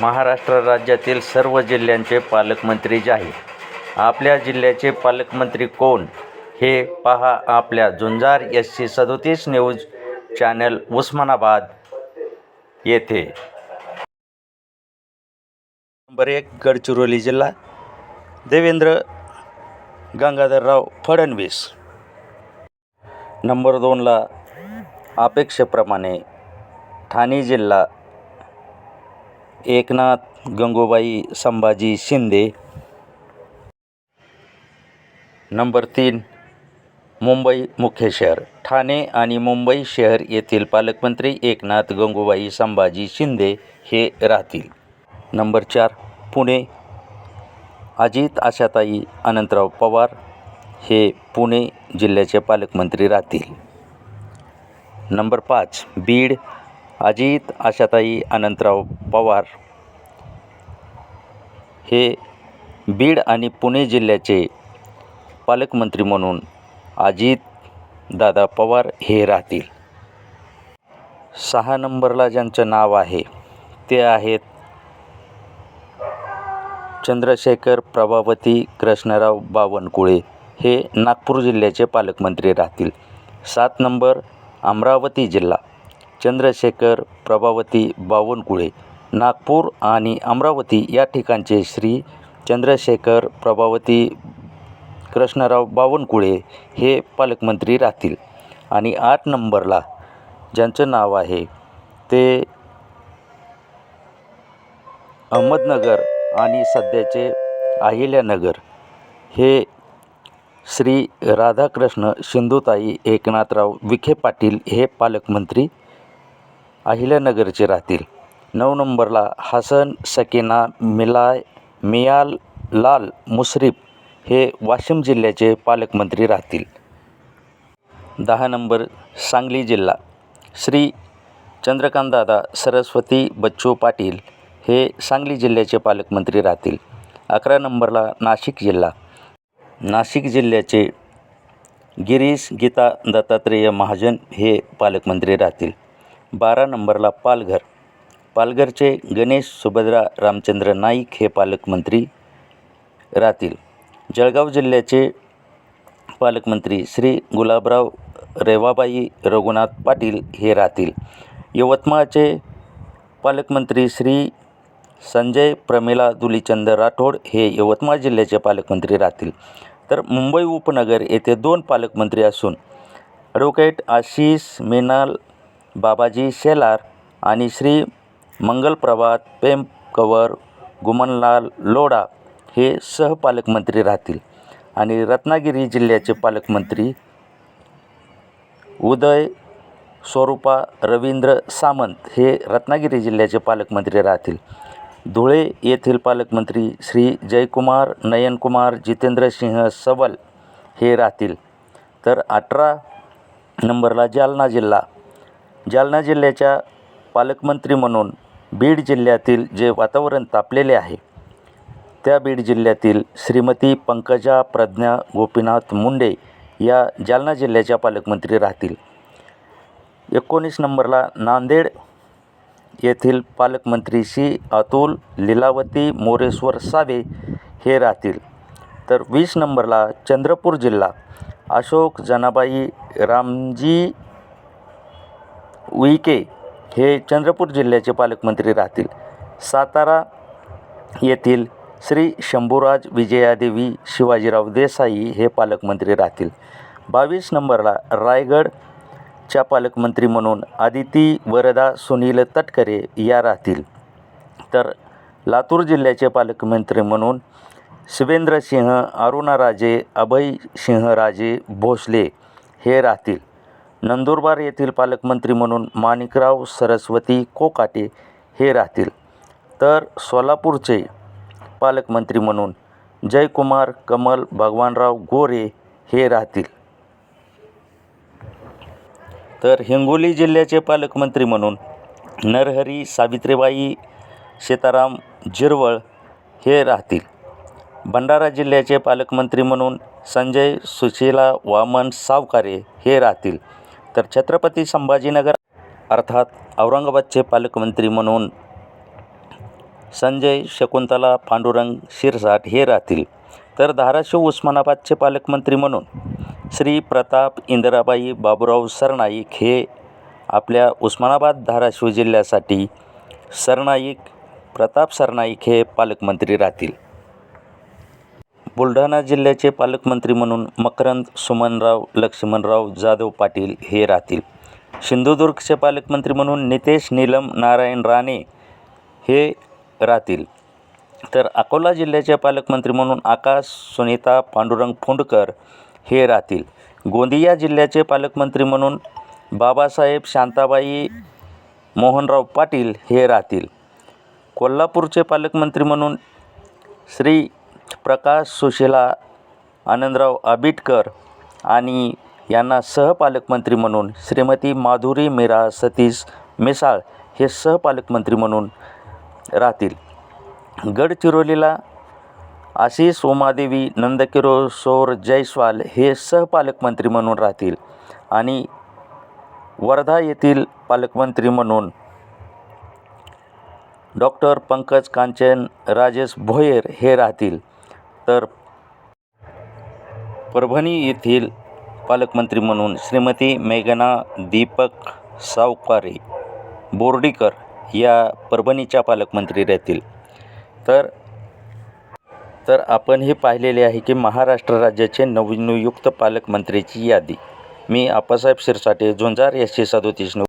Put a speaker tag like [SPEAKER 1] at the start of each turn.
[SPEAKER 1] महाराष्ट्र राज्यातील सर्व जिल्ह्यांचे पालकमंत्री जाहीर. आपल्या जिल्ह्याचे पालकमंत्री कोण? हे पहा आपल्या झुंजार एस सी सदोतीस न्यूज चॅनल उस्मानाबाद येथे. नंबर एक गडचिरोली जिल्हा. देवेंद्र गंगाधरराव फडणवीस. नंबर दोनला अपेक्षेप्रमाणे ठाणे जिल्हा. एकनाथ गंगोबाई संभाजी शिंदे. नंबर तीन मुंबई मुख्य शहर. ठाणे आणि मुंबई शहर येथील पालकमंत्री एकनाथ गंगूबाई संभाजी शिंदे हे राहतील. नंबर चार पुणे. अजित आशाताई अनंतराव पवार हे पुणे जिल्ह्याचे पालकमंत्री राहतील. नंबर पाच बीड. अजित आशाताई अनंतराव पवार हे बीड आणि पुणे जिल्ह्याचे पालकमंत्री म्हणून अजित दादा पवार हे राहतील. सहा नंबरला ज्यांचं नाव आहे ते आहेत चंद्रशेखर प्रभावती कृष्णराव बावनकुळे हे नागपूर जिल्ह्याचे पालकमंत्री राहतील. सात नंबर अमरावती जिल्हा. चंद्रशेखर प्रभावती बावनकुळे नागपूर आणि अमरावती या ठिकाणचे श्री चंद्रशेखर प्रभावती कृष्णराव बावनकुळे हे पालकमंत्री राहतील. आणि आठ नंबरला ज्यांचं नाव आहे ते अहमदनगर आणि सध्याचे अहिल्यानगर हे श्री राधाकृष्ण सिंधुताई एकनाथराव विखे पाटील हे पालकमंत्री अहिल्यानगरचे राहतील. नऊ नंबरला हसन सकीना मिलाय मियाल लाल मुश्रीफ हे वाशिम जिल्ह्याचे पालकमंत्री राहतील. दहा नंबर सांगली जिल्हा. श्री चंद्रकांतदादा सरस्वती बच्चू पाटील हे सांगली जिल्ह्याचे पालकमंत्री राहतील. अकरा नंबरला नाशिक जिल्हा. नाशिक जिल्ह्याचे गिरीश गीता दत्तात्रेय महाजन हे पालकमंत्री राहतील. बारा नंबरला पालघर. पालघरचे गणेश सुभद्रा रामचंद्र नाईक हे पालकमंत्री राहतील. जळगाव जिल्ह्याचे पालकमंत्री श्री गुलाबराव रेवाबाई रघुनाथ पाटील हे राहतील. यवतमाळचे पालकमंत्री श्री संजय प्रमिला दुलीचंद राठोड हे यवतमाळ जिल्ह्याचे पालकमंत्री राहतील. तर मुंबई उपनगर येथे दोन पालकमंत्री असून ॲडव्होकेट आशिष मेनाल बाबाजी शेलार आणि श्री मंगलप्रभात पेमकवर गुमनलाल लोढा हे सहपालकमंत्री राहतील. आणि रत्नागिरी जिल्ह्याचे पालकमंत्री उदय स्वरूपा रवींद्र सामंत हे रत्नागिरी जिल्ह्याचे पालकमंत्री राहतील. धुळे येथील पालकमंत्री श्री जयकुमार नयनकुमार जितेंद्रसिंह सबल हे राहतील. तर अठरा नंबरला जालना जिल्हा जालना जिल्ह्याच्या पालकमंत्री म्हणून बीड जिल्ह्यातील जे वातावरण तापलेले आहे त्या बीड जिल्ह्यातील श्रीमती पंकजा प्रज्ञा गोपीनाथ मुंडे या जालना जिल्ह्याच्या पालकमंत्री राहतील. एकोणीस नंबरला नांदेड येथील पालकमंत्री श्री अतुल लीलावती मोरेश्वर सावे हे राहतील. तर वीस नंबरला चंद्रपूर जिल्हा अशोक जनाबाई रामजी उईके हे चंद्रपूर जिल्ह्याचे पालकमंत्री राहतील. सातारा येथील श्री शंभूराज विजयादेवी शिवाजीराव देसाई हे पालकमंत्री राहतील. बावीस नंबरला रायगडच्या पालकमंत्री म्हणून आदिती वरदा सुनील तटकरे या राहतील. तर लातूर जिल्ह्याचे पालकमंत्री म्हणून शिवेंद्रसिंह अरुणाराजे अभयसिंहराजे भोसले हे राहतील. नंदुरबार येथील पालकमंत्री म्हणून माणिकराव सरस्वती कोकाटे हे राहतील. तर सोलापूरचे पालकमंत्री म्हणून जयकुमार कमल भगवानराव गोरे हे राहतील. तर हिंगोली जिल्ह्याचे पालकमंत्री म्हणून नरहरी सावित्रीबाई सीताराम जिरवळ हे राहतील. भंडारा जिल्ह्याचे पालकमंत्री म्हणून संजय सुशीला वामन सावकारे हे राहतील. तर छत्रपती संभाजीनगर अर्थात औरंगाबादचे पालकमंत्री म्हणून संजय शकुंतला पांडुरंग शिरसाट हे राहतील. तर धाराशिव उस्मानाबादचे पालकमंत्री म्हणून श्री प्रताप इंदिराबाई बाबूराव सरनाईक हे आपल्या उस्मानाबाद धाराशिव जिल्ह्यासाठी सरनाईक प्रताप सरनाईक हे पालकमंत्री राहतील. बुलढाणा जिल्ह्याचे पालकमंत्री म्हणून मकरंद सुमनराव लक्ष्मणराव जाधव पाटील हे राहतील. सिंधुदुर्गचे पालकमंत्री म्हणून नितेश नीलम नारायण राणे हे राहतील. तर अकोला जिल्ह्याचे पालकमंत्री म्हणून आकाश सुनीता पांडुरंग फोंडकर हे राहतील. गोंदिया जिल्ह्याचे पालकमंत्री म्हणून बाबासाहेब शांताबाई मोहनराव पाटील हे राहतील. कोल्हापूरचे पालकमंत्री म्हणून श्री प्रकाश सुशीला आनंदराव आबिटकर आणि यांना सहपालकमंत्री म्हणून श्रीमती माधुरी मीरा सतीश मिसाळ हे सहपालकमंत्री म्हणून राहतील. गडचिरोलीला आशिष उमादेवी सौर जयस्वाल हे सहपालकमंत्री म्हणून राहतील आणि वर्धा येथील पालकमंत्री म्हणून डॉक्टर पंकज कांचन राजेश भोयर हे राहतील. तर परभणी येथील पालकमंत्री म्हणून श्रीमती मेघना दीपक सावकारे बोर्डीकर या परभणीच्या पालकमंत्री राहतील. तर तर आपण हे पाहिलेले आहे की महाराष्ट्र राज्याचे नवनियुक्त पालकमंत्रीची यादी. मी आप्पासाहेब शिरसाटे झुंजार एस सी सदोतीस